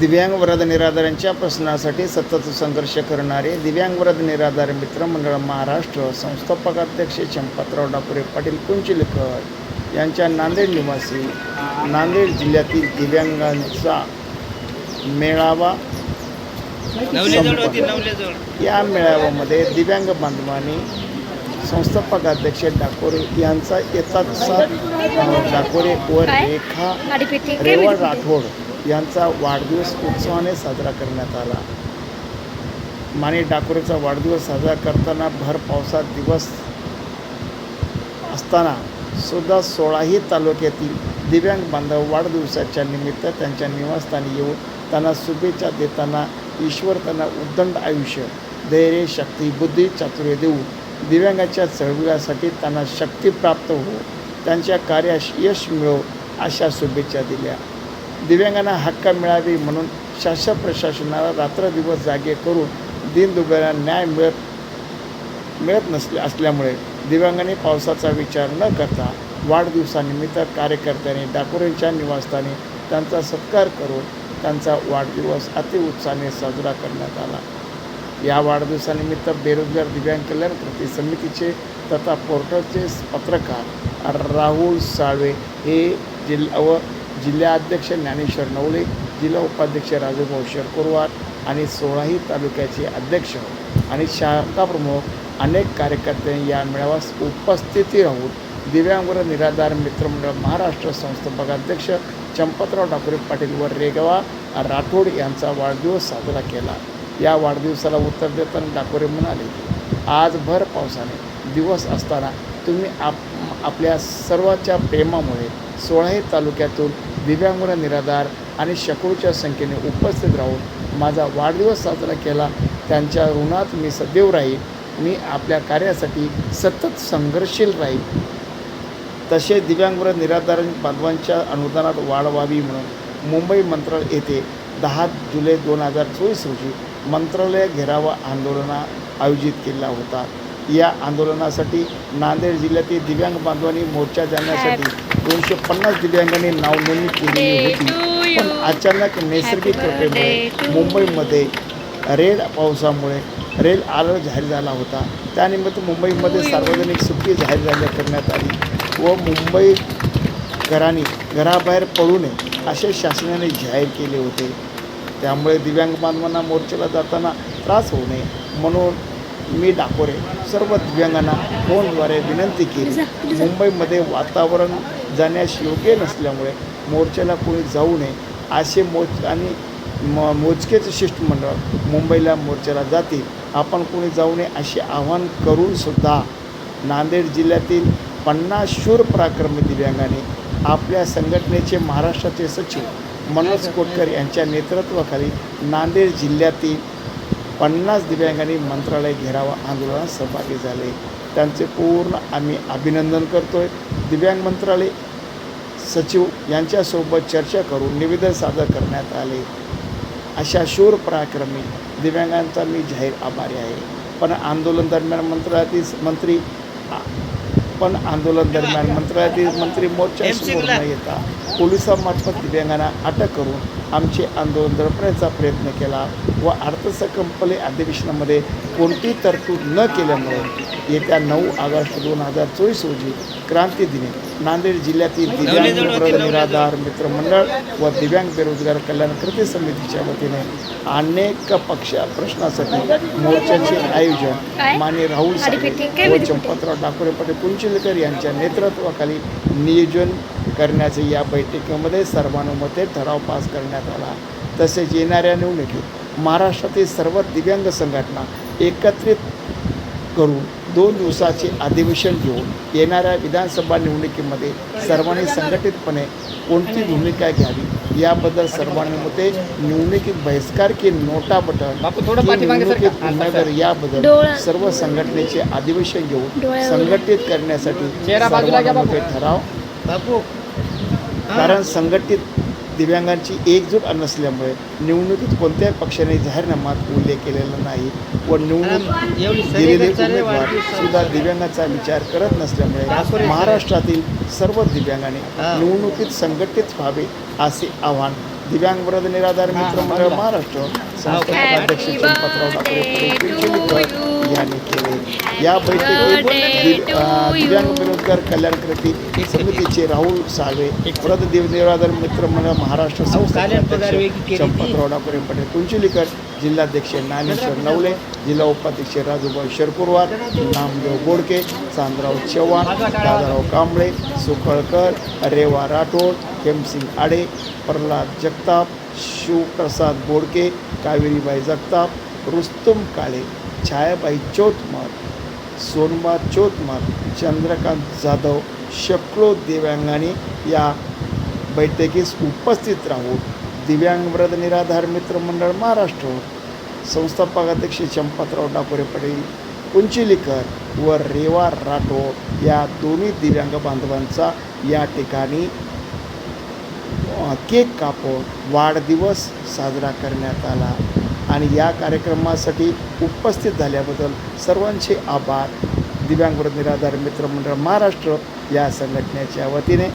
दिव्यांग वरद निराधारांच्या प्रश्नासाठी सतत संघर्ष करणारे दिव्यांग वरद निराधार मित्रमंडळ महाराष्ट्र संस्थापक अध्यक्ष चंपतराव डापुरे पाटील कुंचिलकर यांच्या नांदेड निवासी नांदेड जिल्ह्यातील दिव्यांगांचा मेळावा या मेळाव्यामध्ये दिव्यांग बांधवांनी संस्थापक अध्यक्ष डाकोरे यांचा येतात सात डाकोरे व रेखा गाडीपेटी रेवा राठोड यांचा वाढदिवस उत्सवाने साजरा करण्यात आला. माने डाकोरेचा वाढदिवस साजरा करताना भर पावसात दिवस असताना सुद्धा सोळाही तालुक्यातील दिव्यांग बांधव वाढदिवसाच्या निमित्त त्यांच्या निवासस्थानी येऊन त्यांना शुभेच्छा देताना ईश्वर त्यांना उद्दंड आयुष्य धैर्य शक्ती बुद्धी चातुर्य देऊन दिव्यांगाच्या चळवळीसाठी त्यांना शक्ती प्राप्त हो त्यांच्या कार्यास यश मिळो अशा शुभेच्छा दिल्या. दिव्यांगांना हक्क मिळावी म्हणून शासन प्रशासनाला रात्रदिवस जागे करून दीनदुबळ्यांना न्याय मिळत मिळत नसले असल्यामुळे दिव्यांगांनी पावसाचा विचार न करता वाढदिवसानिमित्त कार्यकर्त्यांनी डाकोरेंच्या निवासस्थानी त्यांचा सत्कार करून त्यांचा वाढदिवस अतिउत्साहाने साजरा करण्यात आला. या वाढदिवसानिमित्त बेरोजगार दिव्यांग कल्याण कृती समितीचे तथा पोर्टलचे पत्रकार राहुल साळवे हे जिल्हा व जिल्हाध्यक्ष ज्ञानेश्वर नवले जिल्हा उपाध्यक्ष राजूभाऊ शेरकुरवार आणि सोळाही तालुक्याचे अध्यक्ष आणि शाखा प्रमुख अनेक कार्यकर्ते या मेळाव्यास उपस्थिती राहून दिव्यांग निराधार मित्रमंडळ महाराष्ट्र संस्थापक अध्यक्ष चंपतराव ठाकरे पाटील व रेगवा राठोड यांचा वाढदिवस साजरा केला. या वाढदिवसाला उत्तर देताना डाकोरे म्हणाले की आज भर पावसाने दिवस असताना तुम्ही आप आपल्या सर्वाच्या प्रेमामुळे सोळाही तालुक्यातून दिव्यांग निराधार आणि शकूच्या संख्येने उपस्थित राहून माझा वाढदिवस साजरा केला. त्यांच्या ऋणात मी सदैव राहील. मी आपल्या कार्यासाठी सतत संघर्षशील राहील. तसे दिव्यांगुरा निराधार बांधवांच्या अनुदानात वाढ व्हावी म्हणून मुंबई मंत्रालय येथे दहा जुलै दोन हजार चोवीस रोजी मंत्रालय घेरावा आंदोलन आयोजित केला होता. या आंदोलनासाठी नांदेड जिल्ह्यातील दिव्यांग बांधवांनी मोर्चा जाण्यासाठी दोनशे पन्नास दिव्यांगांनी नावनोंदणी केलेली होती. पण अचानक नैसर्गिक कृपेमुळे मुंबईमध्ये रेड पावसामुळे रेल अलर्ट जाहीर झाला होता. त्यानिमित्त मुंबईमध्ये सार्वजनिक सुट्टी जाहीर झाल्या करण्यात आली व मुंबई घरांनी घराबाहेर पडू नये असे शासनाने जाहीर केले होते. त्यामुळे दिव्यांग बांधवांना मोर्चाला जाताना त्रास होऊ नये म्हणून मी डाकोरे सर्व दिव्यांगांना फोनद्वारे विनंती केली. मुंबईमध्ये वातावरण जाण्यास योग्य नसल्यामुळे मोर्चाला कोणी जाऊ नये असे मोज आणि म मोजकेच शिष्टमंडळ मुंबईला मोर्चाला जातील. आपण कोणी जाऊ नये असे आवाहन करूनसुद्धा नांदेड जिल्ह्यातील पन्नास शूर पराक्रमी दिव्यांगाने आपल्या संघटनेचे महाराष्ट्राचे सचिव मनोज कोटकर यांच्या नेतृत्वाखाली नांदेड जिल्ह्यातील पन्नास दिव्यांगांनी मंत्रालय घेरावा आंदोलनात सहभागी झाले. त्यांचे पूर्ण आम्ही अभिनंदन करतोय. दिव्यांग मंत्रालय सचिव यांच्यासोबत चर्चा करून निवेदन सादर करण्यात आले. अशा शूर पराक्रमी दिव्यांगांचा मी जाहीर आभारी आहे. पण आंदोलन दरम्यान मंत्रालयातील मंत्री पण आंदोलन दरम्यान मंत्रालयातील मंत्री मोर्चासमोर न येता पोलिसांमार्फत दिव्यांगांना अटक करून आमचे आंदोलन दडपण्याचा प्रयत्न केला व अर्थसंकल्पले अधिवेशनामध्ये कोणतीही तरतूद न केल्यामुळे येत्या नऊ ऑगस्ट दोन हजार चोवीस रोजी क्रांती दिनी नांदेड जिल्ह्यातील दिव्यांग निराधार मित्रमंडळ व दिव्यांग बेरोजगार कल्याण कृती समितीच्या वतीने अनेक पक्ष प्रश्नासाठी मोर्चाचे आयोजन माने राहुल व चंपतराव डाकोरे पाटील कुंचिलकर यांच्या नेतृत्वाखाली नियोजन करण्याचे या बैठकीमध्ये सर्वानुमते ठराव पास करण्यात आला. तसेच येणाऱ्या निवडणुकीत महाराष्ट्रातील सर्व दिव्यांग संघटना एकत्रित करून दोन दिवसाचे अधिवेशन घेऊन येणाऱ्या विधानसभा निवडणुकीमध्ये सर्वांनी संघटितपणे कोणती भूमिका घ्यावी याबद्दल सर्वांनुमते निवडणुकीत बहिष्कार की नोटा बटन बापू, थोडं की पाठीमागे सरका. निवडणुकीत उमेदवार याबद्दल सर्व संघटनेचे अधिवेशन घेऊन संघटित करण्यासाठी चेहरा बाजूला घ्या, बापू. सर्वानुमते ठराव बापू कारण संघटित दिव्यांगांची एकजूट नसल्यामुळे निवडणुकीत कोणत्याही पक्षाने जाहीरनामात उल्लेख केलेला नाही व निवडणूक दिलेले उमेदवार सुद्धा दिव्यांगाचा विचार करत नसल्यामुळे महाराष्ट्रातील सर्व दिव्यांगाने. निवडणुकीत संघटित व्हावे असे आवाहन दिव्यांग वरद निराधार मित्र मंडळ महाराष्ट्र. अध्यक्ष ठाकरे यांनी केले. या बैठकीत दिव्यांग बेरोजगार कल्याण कृती समितीचे राहुल साळवे वरद दिव निराधार मित्र मंडळ महाराष्ट्र पगार अध्यक्ष ठाकरे पटेल कुंचिलीकर जिल्हाध्यक्ष ज्ञानेश्वर नवले जिल्हा उपाध्यक्ष राजूभाई शरकुरवार नामदेव बोडके चांदराव चव्हाण दादाराव कांबळे सुखळकर रेवा राठोड हेमसिंग आडे प्रल्हाद जगताप शिवप्रसाद बोडके कावेरीबाई जगताप रुस्तुम काळे छायाबाई चोतमार सोनबा चोतमार चंद्रकांत जाधव शेकडो दिव्यांगाने या बैठकीस उपस्थित राहून दिव्यांग व्रत निराधार मित्र मंडळ महाराष्ट्र संस्थापक अध्यक्ष चंपतराव डाकोरे पटेल कुंचिलीकर व रेवा राठोड या दोन्ही दिव्यांग बांधवांचा या ठिकाणी केक कापून वाढदिवस साजरा करण्यात आला आणि या कार्यक्रमासाठी उपस्थित झाल्याबद्दल सर्वांचे आभार. दिव्यांग निराधार मित्रमंडळ महाराष्ट्र या संघटनेच्या वतीने